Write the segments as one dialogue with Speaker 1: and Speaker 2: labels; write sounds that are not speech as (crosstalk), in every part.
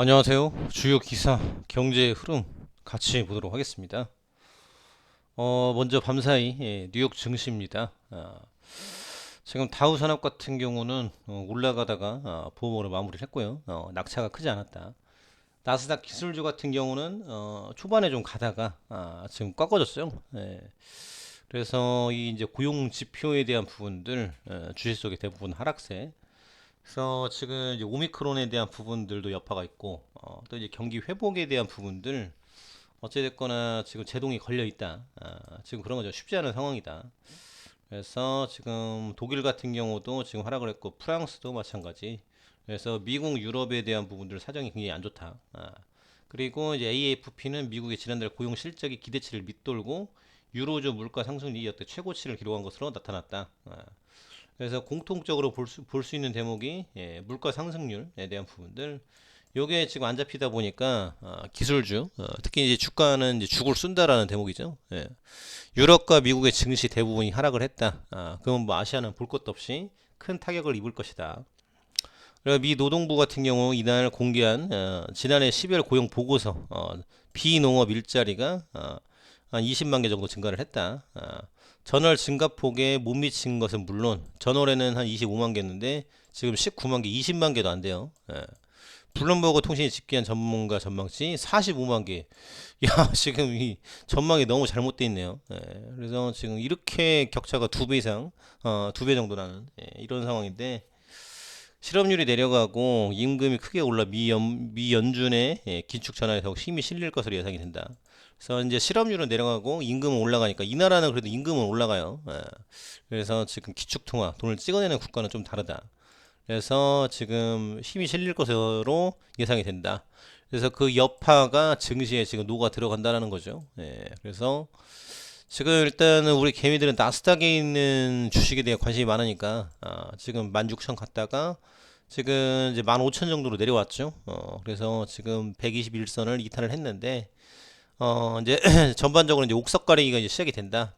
Speaker 1: 안녕하세요. 주요 기사, 경제 흐름 같이 보도록 하겠습니다. 어, 먼저 밤사이 예, 뉴욕 증시입니다. 아, 지금 다우 산업 같은 경우는 어, 올라가다가 아, 보험으로 마무리를 했고요. 어, 낙차가 크지 않았다. 나스닥 기술주 같은 경우는 어, 초반에 좀 가다가 아, 지금 꺾어졌어요. 예. 그래서 이 이제 고용 지표에 대한 부분들 어, 주식 속에 대부분 하락세. 그래서 지금 이제 오미크론에 대한 부분들도 여파가 있고 어, 또 이제 경기 회복에 대한 부분들 어찌됐거나 지금 제동이 걸려 있다. 아, 지금 그런 거죠. 쉽지 않은 상황이다. 그래서 지금 독일 같은 경우도 지금 하락을 했고 프랑스도 마찬가지. 그래서 미국, 유럽에 대한 부분들 사정이 굉장히 안 좋다. 아, 그리고 이제 AFP는 미국의 지난달 고용 실적이 기대치를 밑돌고 유로존 물가 상승률이 역대 최고치를 기록한 것으로 나타났다. 아, 그래서 공통적으로 볼 수 볼 수 있는 대목이 예, 물가 상승률에 대한 부분들. 요게 지금 안 잡히다 보니까 아, 기술주, 어, 특히 이제 주가는 이제 죽을 쓴다라는 대목이죠. 예. 유럽과 미국의 증시 대부분이 하락을 했다. 아, 그러면 뭐 아시아는 볼 것도 없이 큰 타격을 입을 것이다. 그리고 미 노동부 같은 경우 이날 공개한 어, 지난해 12월 고용 보고서 어, 비농업 일자리가 어, 한 20만 개 정도 증가를 했다. 아, 전월 증가폭에 못 미친 것은 물론 전월에는 한 25만 개였는데 지금 19만 개, 20만 개도 안 돼요. 예. 블룸버그 통신이 집계한 전문가 전망치 45만 개. (laughs) 야, 지금 이 전망이 너무 잘못돼 있네요. 예. 그래서 지금 이렇게 격차가 두 배 이상, 어, 두 배 정도 나는 예, 이런 상황인데 실업률이 내려가고 임금이 크게 올라 미연, 미연준의 예, 긴축 전환에 더욱 힘이 실릴 것으로 예상이 된다. 그래서 이제 실업률은 내려가고 임금은 올라가니까 이 나라는 그래도 임금은 올라가요. 예. 그래서 지금 기축통화 돈을 찍어내는 국가는 좀 다르다. 그래서 지금 힘이 실릴 것으로 예상이 된다. 그래서 그 여파가 증시에 지금 녹아 들어간다라는 거죠. 예. 그래서 지금 일단은 우리 개미들은 나스닥에 있는 주식에 대해 관심이 많으니까 아, 지금 16,000 갔다가 지금 이제 15,000 정도로 내려왔죠. 어, 그래서 지금 121선을 이탈을 했는데 어, 이제 (clears throat) 전반적으로 이제 옥석 가리기가 이제 시작이 된다.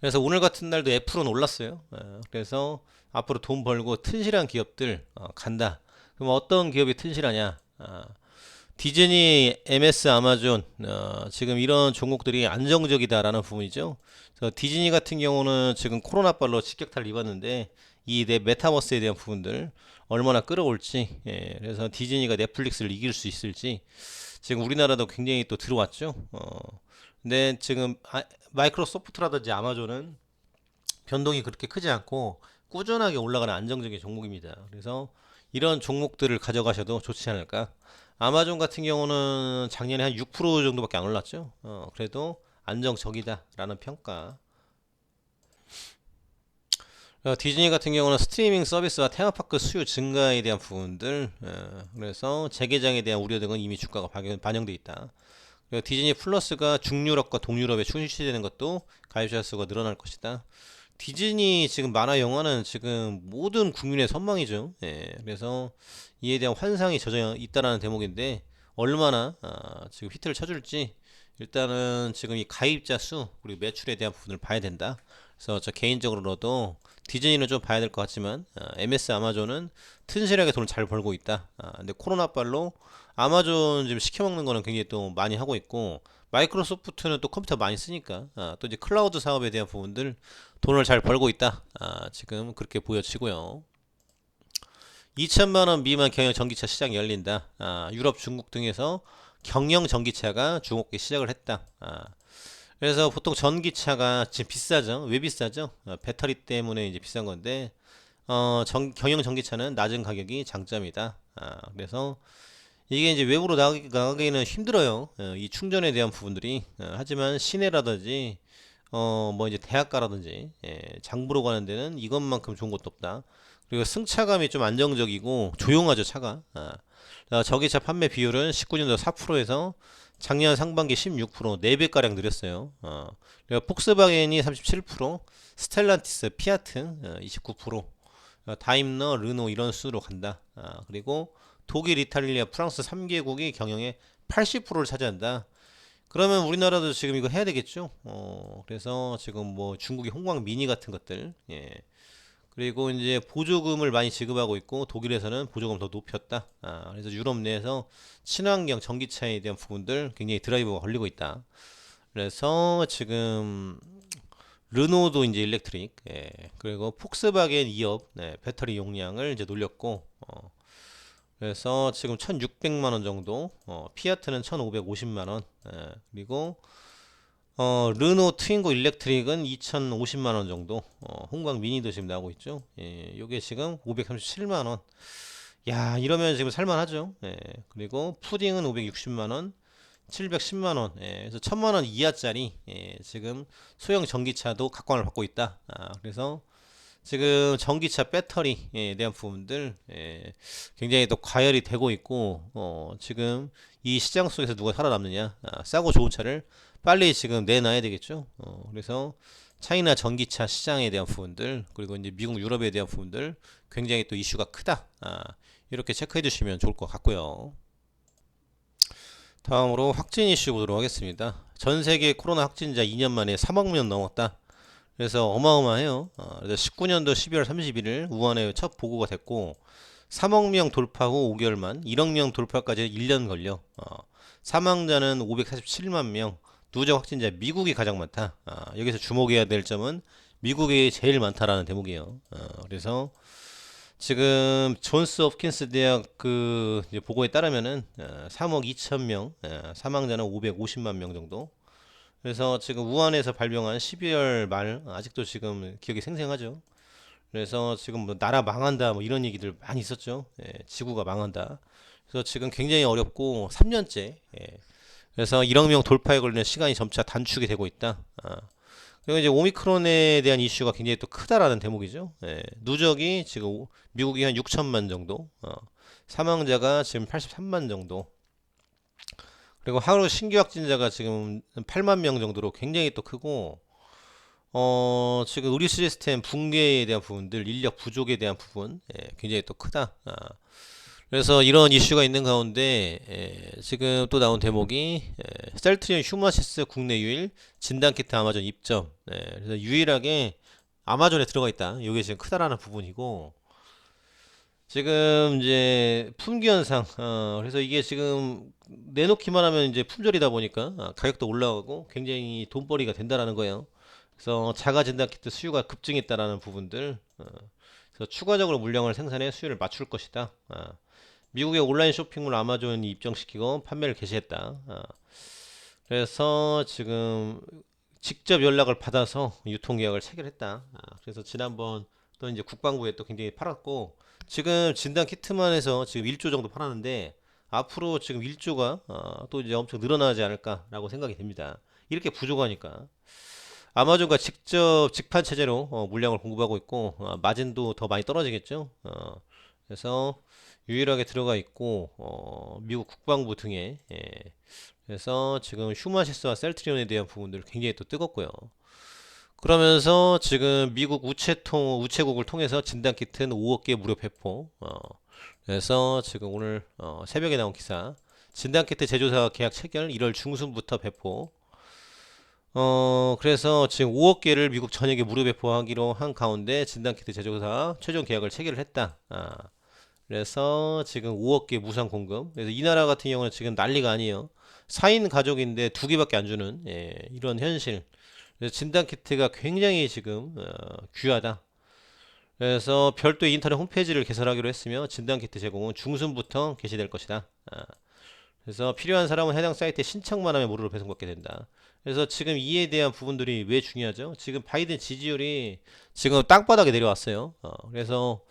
Speaker 1: 그래서 오늘 같은 날도 애플은 올랐어요. 어, 그래서 앞으로 돈 벌고 튼실한 기업들 어, 간다. 그럼 어떤 기업이 튼실하냐? 아, 디즈니, MS, 아마존 어, 지금 이런 종목들이 안정적이다라는 부분이죠. 디즈니 같은 경우는 지금 코로나빨로 직격탄을 입었는데 이 내 메타버스에 대한 부분들 얼마나 끌어올지 예, 그래서 디즈니가 넷플릭스를 이길 수 있을지 지금 우리나라도 굉장히 또 들어왔죠. 어, 근데 지금 아, 마이크로소프트라든지 아마존은 변동이 그렇게 크지 않고 꾸준하게 올라가는 안정적인 종목입니다. 그래서 이런 종목들을 가져가셔도 좋지 않을까. 아마존 같은 경우는 작년에 한 6% 정도밖에 안 올랐죠. 어, 그래도 안정적이다라는 평가. 어, 디즈니 같은 경우는 스트리밍 서비스와 테마파크 수요 증가에 대한 부분들, 어, 그래서 재개장에 대한 우려 등은 이미 주가가 반영- 반영돼 있다. 디즈니 플러스가 중유럽과 동유럽에 출시되는 것도 가입자 수가 늘어날 것이다. 디즈니 지금 만화 영화는 지금 모든 국민의 선망이죠. 예, 그래서 이에 대한 환상이 젖어 있다라는 대목인데 얼마나 아, 지금 히트를 쳐줄지 일단은 지금 이 가입자 수 그리고 매출에 대한 부분을 봐야 된다. 그래서 저 개인적으로도 디즈니는 좀 봐야 될 것 같지만 아, MS 아마존은 튼실하게 돈을 잘 벌고 있다. 아, 근데 코로나빨로 아마존 지금 시켜먹는 거는 굉장히 또 많이 하고 있고 마이크로소프트는 또 컴퓨터 많이 쓰니까 아, 또 이제 클라우드 사업에 대한 부분들 돈을 잘 벌고 있다. 아, 지금 그렇게 보여지고요. 2천만 원 미만 경영 전기차 시장이 열린다. 아, 유럽, 중국 등에서 경영 전기차가 주목기 시작을 했다. 아, 그래서 보통 전기차가 지금 비싸죠. 왜 비싸죠? 어, 배터리 때문에 이제 비싼 건데 어, 전- 경영 전기차는 낮은 가격이 장점이다. 아, 그래서 이게 이제 외부로 나가기, 나가기는 힘들어요. 어, 이 충전에 대한 부분들이. 어, 하지만 시내라든지 어, 뭐 이제 대학가라든지 예, 장보러 가는 데는 이것만큼 좋은 것도 없다. 그리고 승차감이 좀 안정적이고 조용하죠, 차가. 아, 어, 전기차 판매 비율은 19년도 4%에서 작년 상반기 16% 4배가량 늘었어요. 어, 폭스바겐이 37%, 스텔란티스, 피아트 어, 29%, 어, 다임러, 르노 이런 수로 간다. 아, 그리고 독일, 이탈리아, 프랑스 3개국이 경영의 80%를 차지한다. 그러면 우리나라도 지금 이거 해야 되겠죠? 어, 그래서 지금 뭐 중국의 홍광 미니 같은 것들, 예. 그리고 이제 보조금을 많이 지급하고 있고 독일에서는 보조금 더 높였다. 아, 그래서 유럽 내에서 친환경 전기차에 대한 부분들 굉장히 드라이버가 걸리고 있다. 그래서 지금 르노도 이제 일렉트릭, 예, 그리고 폭스바겐 2업 네, 배터리 용량을 이제 놀렸고, 어, 그래서 지금 1,600만 원 정도, 어, 피아트는 1,550만 원, 예, 그리고 어, 르노 트윙고 일렉트릭은 2,050만 원 정도, 어, 홍광 미니도 지금 나오고 있죠. 예, 요게 지금 537만 원. 야, 이러면 지금 살만하죠. 예, 그리고 푸딩은 560만 원, 710만 원, 예, 그래서 1000만 원 이하짜리 예, 지금 소형 전기차도 각광을 받고 있다. 아, 그래서 지금 전기차 배터리에 대한 부분들 예, 굉장히 또 과열이 되고 있고 어, 지금 이 시장 속에서 누가 살아남느냐 아, 싸고 좋은 차를 빨리 지금 내놔야 되겠죠. 어, 그래서 차이나 전기차 시장에 대한 부분들 그리고 이제 미국 유럽에 대한 부분들 굉장히 또 이슈가 크다. 아, 이렇게 체크해 주시면 좋을 것 같고요. 다음으로 확진 이슈 보도록 하겠습니다. 전 세계 코로나 확진자 2년 만에 3억 명 넘었다. 그래서 어마어마해요. 어, 그래서 19년도 12월 31일 우한에 첫 보고가 됐고 3억 명 돌파 후 5개월 만 1억 명 돌파까지 1년 걸려. 어, 사망자는 547만 명. 누적 확진자 미국이 가장 많다. 아, 여기서 주목해야 될 점은 미국이 제일 많다라는 대목이에요. 어, 그래서 지금 존스 홉킨스 대학 그 보고에 따르면은 어, 3억 2천 명, 어, 사망자는 550만 명 정도. 그래서 지금 우한에서 발병한 12월 말 아직도 지금 기억이 생생하죠. 그래서 지금 뭐 나라 망한다 뭐 이런 얘기들 많이 있었죠. 예, 지구가 망한다. 그래서 지금 굉장히 어렵고 3년째 예, 그래서 1억 명 돌파에 걸리는 시간이 점차 단축이 되고 있다. 아. 그리고 이제 오미크론에 대한 이슈가 굉장히 또 크다라는 대목이죠. 예, 누적이 지금 오- 미국이 한 6천만 정도, 어, 사망자가 지금 83만 정도, 그리고 하루 신규 확진자가 지금 8만 명 정도로 굉장히 또 크고, 어, 지금 의료 시스템 붕괴에 대한 부분들, 인력 부족에 대한 부분, 예, 굉장히 또 크다. 아. 그래서 이런 이슈가 있는 가운데 에, 지금 또 나온 대목이 에, 셀트리온 휴마시스 국내 유일 진단키트 아마존 입점. 에, 그래서 유일하게 아마존에 들어가 있다. 이게 지금 크다라는 부분이고 지금 이제 품귀 현상. 어, 그래서 이게 지금 내놓기만 하면 이제 품절이다 보니까 아, 가격도 올라가고 굉장히 돈벌이가 된다라는 거예요. 그래서 자가 진단키트 수요가 급증했다라는 부분들. 어, 그래서 추가적으로 물량을 생산해 수요를 맞출 것이다. 아, 미국의 온라인 쇼핑몰 아마존이 입점시키고 판매를 개시했다. 아, 그래서 지금 직접 연락을 받아서 유통 계약을 체결했다. 아, 그래서 지난번 또 이제 국방부에 또 굉장히 팔았고 지금 진단 키트만 해서 지금 1조 정도 팔았는데 앞으로 지금 1조가 또 이제 엄청 늘어나지 않을까라고 생각이 됩니다. 이렇게 부족하니까. 아마존과 직접 직판 체제로 어, 물량을 공급하고 있고 어, 마진도 더 많이 떨어지겠죠. 어, 그래서 유일하게 들어가 있고 어, 미국 국방부 등에 예. 그래서 지금 휴마시스와 셀트리온에 대한 부분들 굉장히 또 뜨겁고요. 그러면서 지금 미국 우체통 우체국을 통해서 진단 키트는 5억 개 무료 배포. 어, 그래서 지금 오늘 어, 새벽에 나온 기사 진단 키트 제조사 계약 체결 1월 중순부터 배포. 어, 그래서 지금 5억 개를 미국 전역에 무료 배포하기로 한 가운데 진단키트 제조사 최종 계약을 체결을 했다. 아, 그래서 지금 5억 개 무상 공급. 그래서 이 나라 같은 경우는 지금 난리가 아니에요. 4인 가족인데 두 개밖에 안 주는 예, 이런 현실. 그래서 진단 키트가 굉장히 지금 어, 귀하다. 그래서 별도 인터넷 홈페이지를 개설하기로 했으며 진단 키트 제공은 중순부터 개시될 것이다. 아, 그래서 필요한 사람은 해당 사이트에 신청만 하면 무료로 배송받게 된다. 그래서 지금 이에 대한 부분들이 왜 중요하죠? 지금 바이든 지지율이 지금 땅바닥에 내려왔어요. 어, 그래서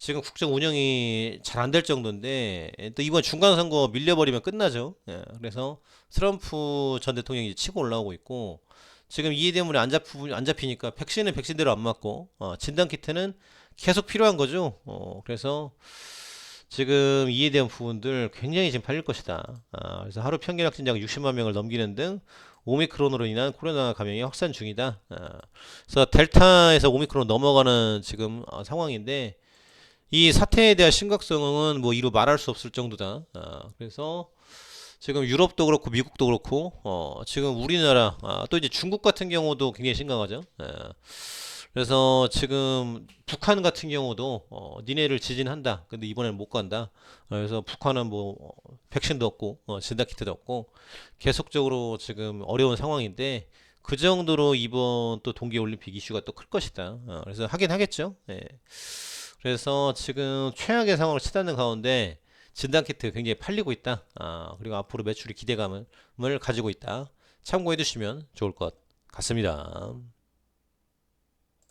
Speaker 1: 지금 국정 운영이 잘 안 될 정도인데 또 이번 중간 선거 밀려버리면 끝나죠. 예, 그래서 트럼프 전 대통령이 치고 올라오고 있고 지금 대한 물이 안 잡히 안 잡히니까 백신은 백신대로 안 맞고 어, 진단 키트는 계속 필요한 거죠. 어, 그래서 지금 이에 대한 부분들 굉장히 지금 팔릴 것이다. 아, 그래서 하루 평균 확진자가 60만 명을 넘기는 등 오미크론으로 인한 코로나 감염이 확산 중이다. 아, 그래서 델타에서 오미크론 넘어가는 지금 어, 상황인데 이 사태에 대한 심각성은 뭐 이루 말할 수 없을 정도다. 아, 그래서 지금 유럽도 그렇고 미국도 그렇고 어, 지금 우리나라 아, 또 이제 중국 같은 경우도 굉장히 심각하죠. 아, 그래서 지금 북한 같은 경우도 어, 니네를 지진한다. 근데 이번에는 못 간다. 어, 그래서 북한은 뭐 어, 백신도 없고 어, 진단키트도 없고 계속적으로 지금 어려운 상황인데 그 정도로 이번 또 동계올림픽 이슈가 또 클 것이다. 어, 그래서 하긴 하겠죠. 예. 그래서 지금 최악의 상황을 치닫는 가운데 진단키트 굉장히 팔리고 있다. 아, 그리고 앞으로 매출이 기대감을 가지고 있다. 참고해 두시면 좋을 것 같습니다.